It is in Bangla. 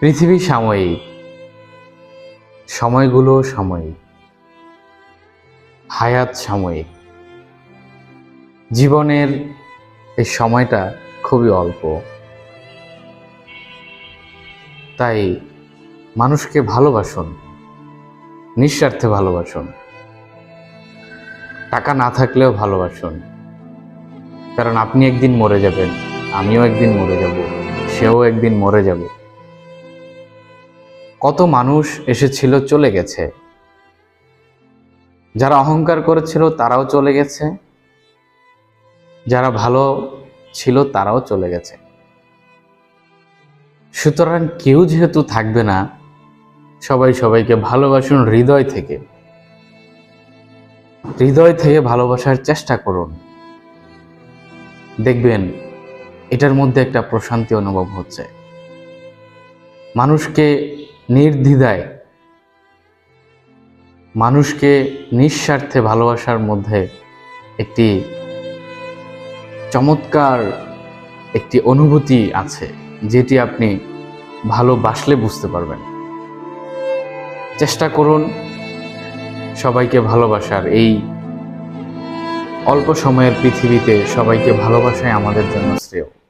পৃথিবী সাময়িক, সময়গুলো সাময়িক, হায়াত সাময়িক। জীবনের এই সময়টা খুবই অল্প। তাই মানুষকে ভালোবাসুন, নিঃস্বার্থে ভালোবাসুন। টাকা না থাকলেও ভালোবাসুন। কারণ আপনি একদিন মরে যাবেন, আমিও একদিন মরে যাব, সেও একদিন মরে যাবে। কত মানুষ এসেছিল, চলে গেছে। যারা অহংকার করেছিল, তারাও চলে গেছে। যারা ভালো ছিল, তারাও চলে গেছে। সুতরাং কেউ যেহেতু থাকবে না, সবাই সবাইকে ভালোবাসুন হৃদয় থেকে। হৃদয় থেকে ভালোবাসার চেষ্টা করুন। দেখবেন, এটার মধ্যে একটা প্রশান্তি অনুভব হচ্ছে। মানুষকে নির্দ্বিধায় মানুষকে নিঃস্বার্থে ভালোবাসার মধ্যে একটি চমৎকার একটি অনুভূতি আছে, যেটি আপনি ভালোবাসলে বুঝতে পারবেন। চেষ্টা করুন সবাইকে ভালোবাসার। এই অল্প সময়ের পৃথিবীতে সবাইকে ভালোবাসাই আমাদের জন্য শ্রেয়